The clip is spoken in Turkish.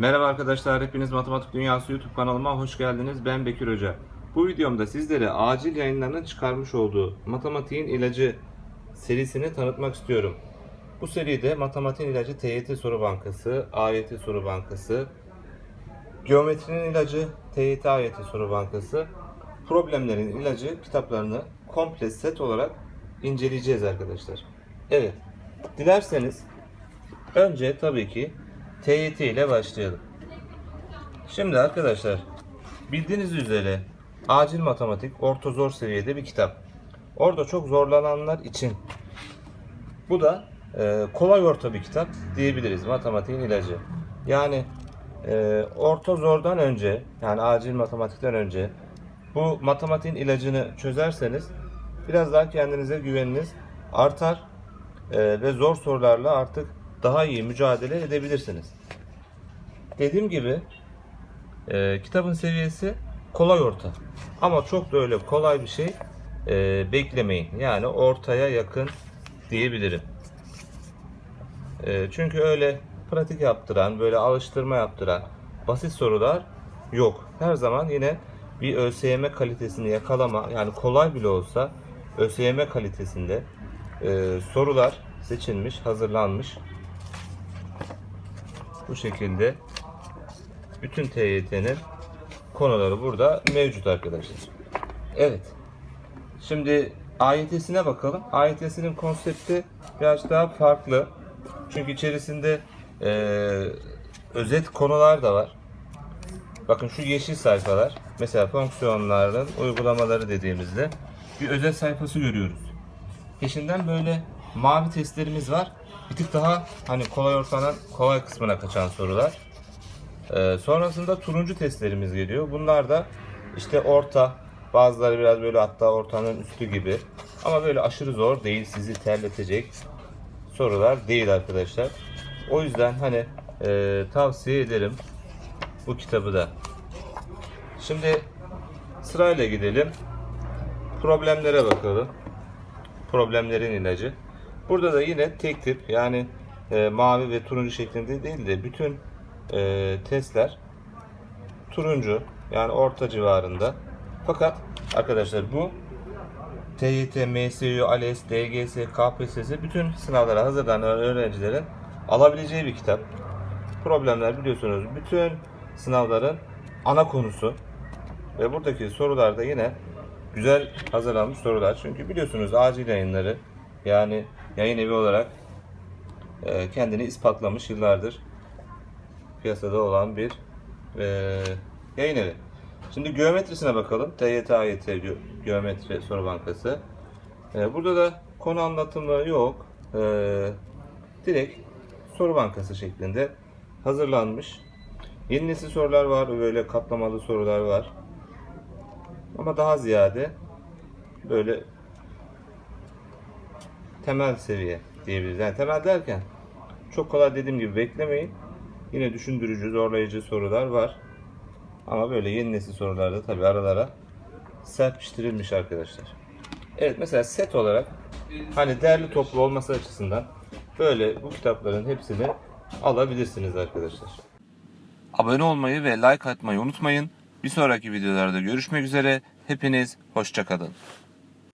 Merhaba arkadaşlar, hepiniz Matematik Dünyası YouTube kanalıma hoş geldiniz. Ben Bekir Hoca. Bu videomda sizlere acil yayınlarının çıkarmış olduğu Matematiğin İlacı serisini tanıtmak istiyorum. Bu seride Matematiğin İlacı TYT Soru Bankası, AYT Soru Bankası, Geometrinin İlacı, TYT AYT Soru Bankası, Problemlerin İlacı kitaplarını komple set olarak inceleyeceğiz arkadaşlar. Evet, dilerseniz önce tabii ki TYT ile başlayalım. Şimdi arkadaşlar bildiğiniz üzere acil matematik orta zor seviyede bir kitap. Orada çok zorlananlar için bu da e, kolay orta bir kitap diyebiliriz matematiğin ilacı. Yani e, orta zordan önce yani acil matematikten önce bu matematiğin ilacını çözerseniz biraz daha kendinize güveniniz artar e, ve zor sorularla artık daha iyi mücadele edebilirsiniz. Dediğim gibi e, kitabın seviyesi kolay orta. Ama çok da öyle kolay bir şey e, beklemeyin. Yani ortaya yakın diyebilirim. E, çünkü öyle pratik yaptıran, böyle alıştırma yaptıran basit sorular yok. Her zaman yine bir ÖSYM kalitesini yakalama, yani kolay bile olsa ÖSYM kalitesinde e, sorular seçilmiş, hazırlanmış. Bu şekilde bütün TYT'nin konuları burada mevcut arkadaşlar. Evet. Şimdi AYT'sine bakalım. AYT'sinin konsepti biraz daha farklı. Çünkü içerisinde eee, özet konular da var. Bakın şu yeşil sayfalar. Mesela fonksiyonların uygulamaları dediğimizde bir özet sayfası görüyoruz. Peşinden böyle mavi testlerimiz var. Bir tık daha hani kolay ortadan kolay kısmına kaçan sorular. Ee, sonrasında turuncu testlerimiz geliyor. Bunlar da işte orta, bazıları biraz böyle hatta ortanın üstü gibi. Ama böyle aşırı zor değil, sizi terletecek sorular değil arkadaşlar. O yüzden hani e, tavsiye ederim bu kitabı da. Şimdi sırayla gidelim. Problemlere bakalım. Problemlerin ilacı. Burada da yine tek tip yani e, mavi ve turuncu şeklinde değil de bütün e, testler turuncu yani orta civarında. Fakat arkadaşlar bu TYT, MSU, ALES, DGS, KPSS bütün sınavlara hazırlanan öğrencilerin alabileceği bir kitap. Problemler biliyorsunuz bütün sınavların ana konusu. Ve buradaki sorular da yine güzel hazırlanmış sorular. Çünkü biliyorsunuz acil yayınları yani yayın evi olarak e, kendini ispatlamış yıllardır piyasada olan bir e, yayın evi. Şimdi geometrisine bakalım. TYT AYT Ge- Geometri Soru Bankası. E, burada da konu anlatımı yok. E, direkt soru bankası şeklinde hazırlanmış. Yeni nesil sorular var, böyle katlamalı sorular var. Ama daha ziyade böyle temel seviye diyebiliriz. Yani temel derken çok kolay dediğim gibi beklemeyin. Yine düşündürücü, zorlayıcı sorular var. Ama böyle yeni nesil sorularda tabi aralara serpiştirilmiş arkadaşlar. Evet mesela set olarak hani derli toplu olması açısından böyle bu kitapların hepsini alabilirsiniz arkadaşlar. Abone olmayı ve like atmayı unutmayın. Bir sonraki videolarda görüşmek üzere. Hepiniz hoşçakalın.